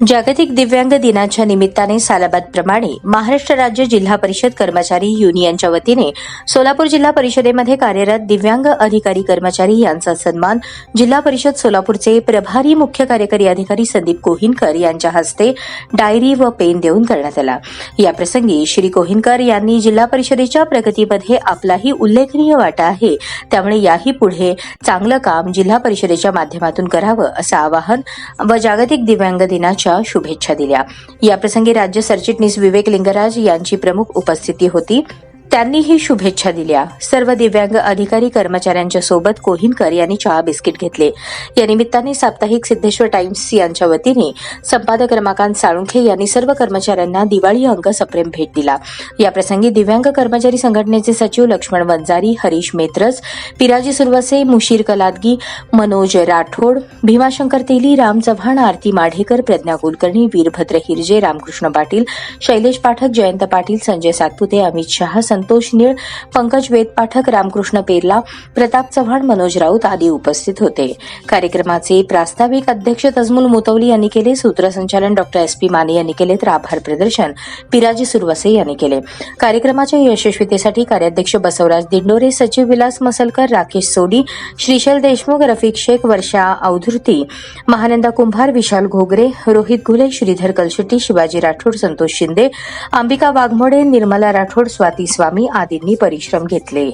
जागतिक दिव्यांग दिनाच्या निमित्ताने सालाबादप्रमाणे महाराष्ट्र राज्य जिल्हा परिषद कर्मचारी युनियनच्या वतीने सोलापूर जिल्हा परिषदेमध्ये कार्यरत दिव्यांग अधिकारी कर्मचारी यांचा सन्मान जिल्हा परिषद सोलापूरचे प्रभारी मुख्य कार्यकारी अधिकारी संदीप कोहिनकर यांच्या हस्ते डायरी व पेन देऊन करण्यात आला. याप्रसंगी श्री कोहिनकर यांनी जिल्हा परिषदेच्या प्रगतीमध्ये आपलाही उल्लेखनीय वाटा आहे. त्यामुळे याही पुढे चांगलं काम जिल्हा परिषदेच्या माध्यमातून करावं असं आवाहन व जागतिक दिव्यांग दिनाच्या शुभेच्छा दिल्या. याप्रसंगी राज्य सरचिटणीस विवेक लिंगराज यांची प्रमुख उपस्थिती होती. त्यांनीही शुभेच्छा दिल्या. सर्व दिव्यांग अधिकारी कर्मचाऱ्यांच्या सोबत कोहिनकर यांनी चहा बिस्किट घेतले. या निमित्ताने साप्ताहिक सिद्धेश्वर टाइम्स यांच्या वतीने संपादक रमाकांत साळुंखे यांनी सर्व कर्मचाऱ्यांना दिवाळी अंक सप्रेम भेट दिला. याप्रसंगी दिव्यांग कर्मचारी संघटनेचे सचिव लक्ष्मण वंजारी हरीश मेत्रज पिराजी सुरवसे मुशीर कलादगी मनोज राठोड भीमाशंकर तेली राम चव्हाण आरती माढेकर प्रज्ञा कुलकर्णी वीरभद्र हिरजे रामकृष्ण पाटील शैलेश पाठक जयंत पाटील संजय सातपुते अमित शहा संतोष निळ पंकज वेद पाठक रामकृष्ण पेरला प्रताप चव्हाण मनोज राऊत आदी उपस्थित होते. कार्यक्रमाचे प्रास्ताविक अध्यक्ष तजमुल मुतवली यांनी केले सूत्रसंचालन डॉक्टर एस पी माने यांनी केले तर आभार प्रदर्शन पिराजी सुरवसे यांनी केले. कार्यक्रमाच्या यशस्वीतेसाठी कार्याध्यक्ष बसवराज दिंडोरे सचिव विलास मसलकर राकेश सोडी श्रीशैल देशमुख रफिक शेख वर्षा अवधुर्ती महानंदा कुंभार विशाल घोगरे रोहित घुले श्रीधर कलशेट्टी शिवाजी राठोड संतोष शिंदे अंबिका वाघमोडे निर्मला राठोड स्वाती स्वामी आदींनी परिश्रम घेतले.